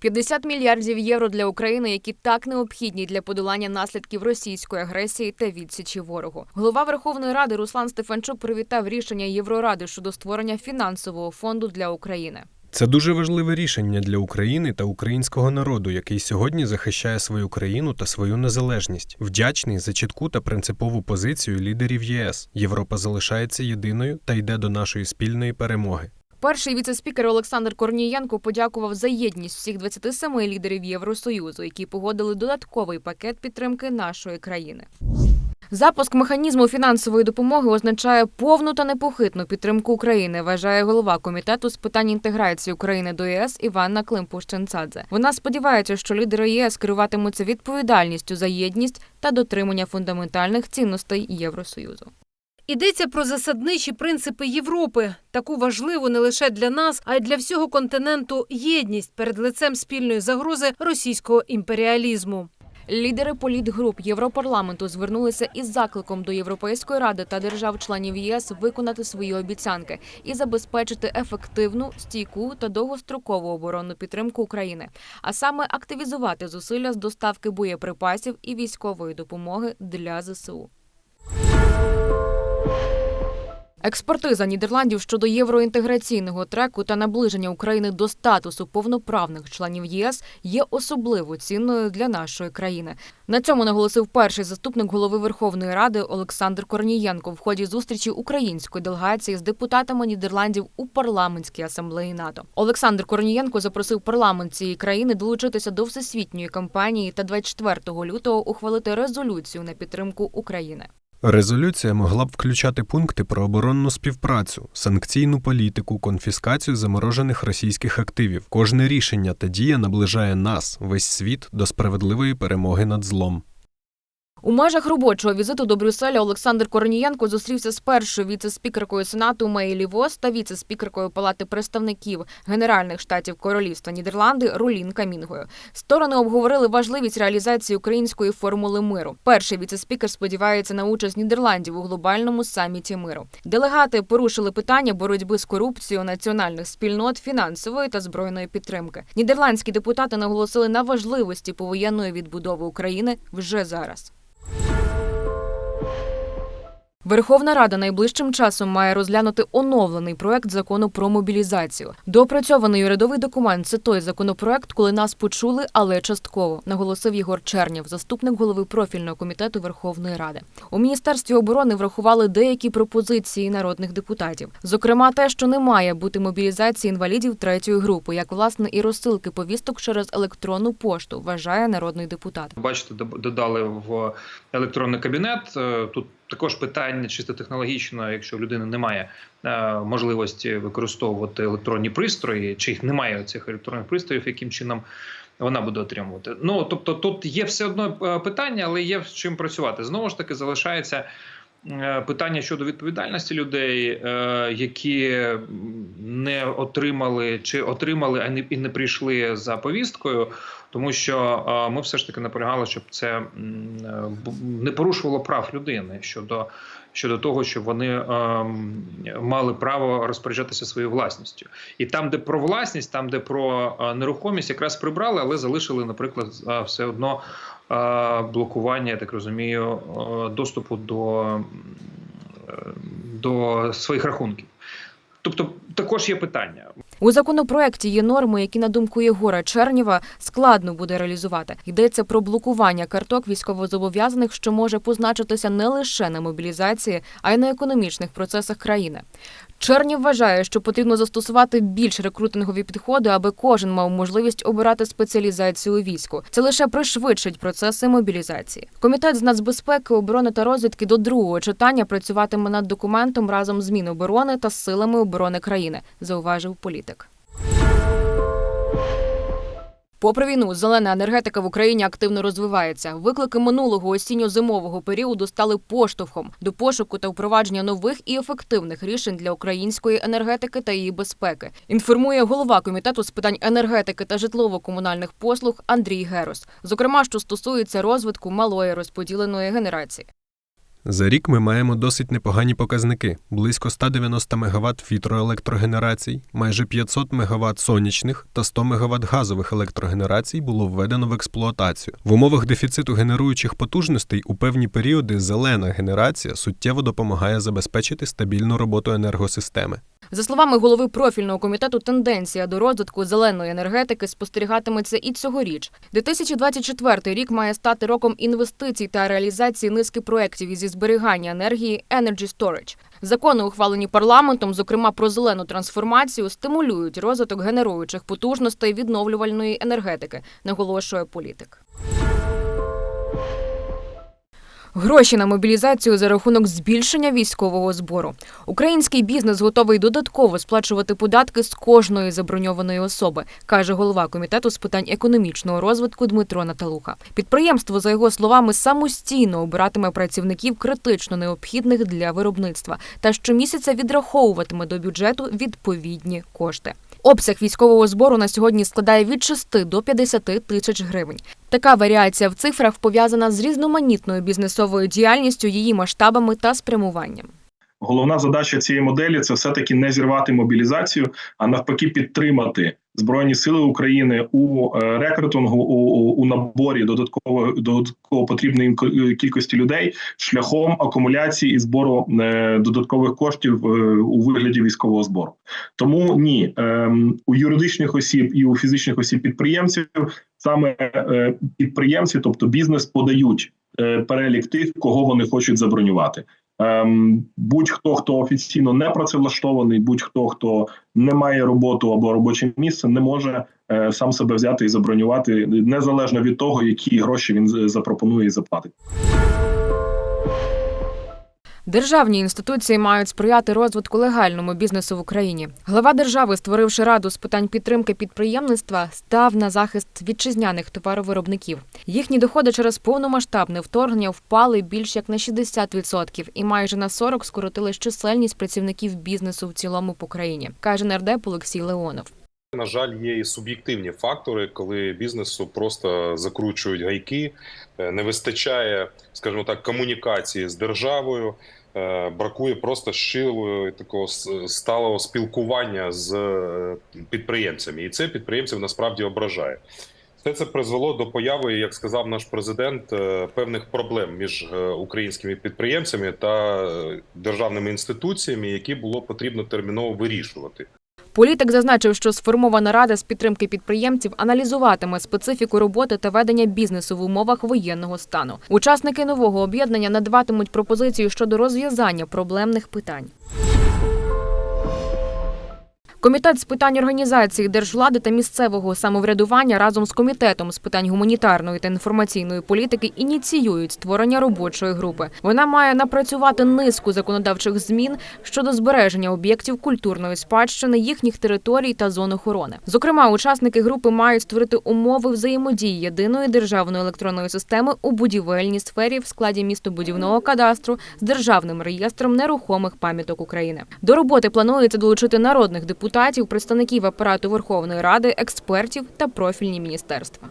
50 мільярдів євро для України, які так необхідні для подолання наслідків російської агресії та відсічі ворогу. Голова Верховної Ради Руслан Стефанчук привітав рішення Євроради щодо створення фінансового фонду для України. Це дуже важливе рішення для України та українського народу, який сьогодні захищає свою країну та свою незалежність. Вдячний за чітку та принципову позицію лідерів єС. Європа залишається єдиною та йде до нашої спільної перемоги. Перший віцеспікер Олександр Корнієнко подякував за єдність всіх 27 лідерів Євросоюзу, які погодили додатковий пакет підтримки нашої країни. Запуск механізму фінансової допомоги означає повну та непохитну підтримку України, вважає голова комітету з питань інтеграції України до ЄС Іванна Климпуш-Ченцадзе. Вона сподівається, що лідери ЄС керуватимуться відповідальністю за єдність та дотримання фундаментальних цінностей Євросоюзу. Йдеться про засадничі принципи Європи, таку важливу не лише для нас, а й для всього континенту єдність перед лицем спільної загрози російського імперіалізму. Лідери політгруп Європарламенту звернулися із закликом до Європейської ради та держав-членів ЄС виконати свої обіцянки і забезпечити ефективну, стійку та довгострокову оборонну підтримку України, а саме активізувати зусилля з доставки боєприпасів і військової допомоги для ЗСУ. Експертиза Нідерландів щодо євроінтеграційного треку та наближення України до статусу повноправних членів ЄС є особливо цінною для нашої країни. На цьому наголосив перший заступник голови Верховної Ради Олександр Корнієнко в ході зустрічі української делегації з депутатами Нідерландів у парламентській асамблеї НАТО. Олександр Корнієнко запросив парламент цієї країни долучитися до всесвітньої кампанії та 24 лютого ухвалити резолюцію на підтримку України. Резолюція могла б включати пункти про оборонну співпрацю, санкційну політику, конфіскацію заморожених російських активів. Кожне рішення та дія наближає нас, весь світ, до справедливої перемоги над злом. У межах робочого візиту до Брюсселя Олександр Корнієнко зустрівся з першою віце-спікеркою Сенату Мейлі Вос та віце-спікеркою Палати представників Генеральних штатів Королівства Нідерланди Рулін Камінгою. Сторони обговорили важливість реалізації української формули миру. Перший віце-спікер сподівається на участь Нідерландів у глобальному саміті миру. Делегати порушили питання боротьби з корупцією національних спільнот, фінансової та збройної підтримки. Нідерландські депутати наголосили на важливості повоєнної відбудови України вже зараз. Верховна Рада найближчим часом має розглянути оновлений проект закону про мобілізацію. Доопрацьований урядовий документ це той законопроект, коли нас почули, але частково, наголосив Єгор Чернєв, заступник голови профільного комітету Верховної Ради. У міністерстві оборони врахували деякі пропозиції народних депутатів, зокрема, те, що не має бути мобілізації інвалідів третьої групи, як власне і розсилки повісток через електронну пошту, вважає народний депутат. Бачите, додали в електронний кабінет. Е, Тут також питання чисто технологічно, якщо в людини немає е, можливості використовувати електронні пристрої, чи їх немає цих електронних пристроїв, яким чином вона буде отримувати. Ну тобто, тут є все одно е, питання, але є з чим працювати. Знову ж таки, залишається. Е, Питання щодо відповідальності людей, е, які не отримали чи отримали, і не прийшли за повісткою, тому що е, ми все ж таки наполягали, щоб це не порушувало прав людини щодо, щодо того, щоб вони мали право розпоряджатися своєю власністю. І там, де про власність, там, де про нерухомість, якраз прибрали, але залишили, наприклад, все одно блокування, я так розумію, доступу до, е, до своїх рахунків. Тобто, також є питання. У законопроекті є норми, які, на думку Єгора Чернєва, складно буде реалізувати. Йдеться про блокування карток військовозобов'язаних, що може позначитися не лише на мобілізації, а й на економічних процесах країни. Чернів вважає, що потрібно застосувати більш рекрутингові підходи, аби кожен мав можливість обирати спеціалізацію у війську. Це лише пришвидшить процеси мобілізації. Комітет з нацбезпеки, оборони та розвідки до другого читання працюватиме над документом разом з Міноборони та силами оборони країни, зауважив політик. Попри війну, зелена енергетика в Україні активно розвивається. Виклики минулого осінньо-зимового періоду стали поштовхом до пошуку та впровадження нових і ефективних рішень для української енергетики та її безпеки. Інформує голова комітету з питань енергетики та житлово-комунальних послуг Андрій Герос, зокрема, що стосується розвитку малої розподіленої генерації. За рік ми маємо досить непогані показники: близько 190 МВт вітроелектрогенерацій, майже 500 МВт сонячних та 100 МВт газових електрогенерацій було введено в експлуатацію. В умовах дефіциту генеруючих потужностей у певні періоди зелена генерація суттєво допомагає забезпечити стабільну роботу енергосистеми. За словами голови профільного комітету, тенденція до розвитку зеленої енергетики спостерігатиметься і цьогоріч. 2024 рік має стати роком інвестицій та реалізації низки проєктів зі зберігання енергії Energy Storage. Закони, ухвалені парламентом, зокрема про зелену трансформацію, стимулюють розвиток генеруючих потужностей відновлювальної енергетики, наголошує політик. Гроші на мобілізацію за рахунок збільшення військового збору. Український бізнес готовий додатково сплачувати податки з кожної заброньованої особи, каже голова комітету з питань економічного розвитку Дмитро Наталуха. Підприємство, за його словами, самостійно обиратиме працівників критично необхідних для виробництва та щомісяця відраховуватиме до бюджету відповідні кошти. Обсяг військового збору на сьогодні складає від 6 до 50 тисяч гривень. Така варіація в цифрах пов'язана з різноманітною бізнесовою діяльністю, її масштабами та спрямуванням. Головна задача цієї моделі це все таки не зірвати мобілізацію, а навпаки, підтримати збройні сили України у е, рекрутингу, у, у, наборі додатково додатково потрібної кількості людей шляхом акумуляції і збору е, додаткових коштів е, у вигляді військового збору. Тому ні, ем, у юридичних осіб і у фізичних осіб підприємців саме е, підприємці, тобто бізнес, подають е, перелік тих, кого вони хочуть забронювати. Ем, будь-хто, хто офіційно не працевлаштований, будь-хто, хто не має роботу або робоче місце, не може е, сам себе взяти і забронювати незалежно від того, які гроші він запропонує і заплатить. Державні інституції мають сприяти розвитку легальному бізнесу в Україні. Глава держави, створивши раду з питань підтримки підприємництва, став на захист вітчизняних товаровиробників. Їхні доходи через повномасштабне вторгнення впали більш як на 60% і майже на 40% скоротили чисельність працівників бізнесу в цілому по країні, каже нардеп Олексій Леонов. На жаль, є і суб'єктивні фактори, коли бізнесу просто закручують гайки, е, не вистачає, скажімо так, комунікації з державою, е, бракує просто щирого такого сталого спілкування з е, підприємцями, і це підприємців насправді ображає. Все це призвело до появи, як сказав наш президент, е, певних проблем між е, українськими підприємцями та е, державними інституціями, які було потрібно терміново вирішувати. Політик зазначив, що сформована рада з підтримки підприємців аналізуватиме специфіку роботи та ведення бізнесу в умовах воєнного стану. Учасники нового об'єднання надаватимуть пропозицію щодо розв'язання проблемних питань. Комітет з питань організації держвлади та місцевого самоврядування разом з комітетом з питань гуманітарної та інформаційної політики ініціюють створення робочої групи. Вона має напрацювати низку законодавчих змін щодо збереження об'єктів культурної спадщини, їхніх територій та зон охорони. Зокрема, учасники групи мають створити умови взаємодії єдиної державної електронної системи у будівельній сфері в складі містобудівного кадастру з державним реєстром нерухомих пам'яток України. До роботи планується долучити народних депутатів, представників апарату Верховної Ради, експертів та профільні міністерства.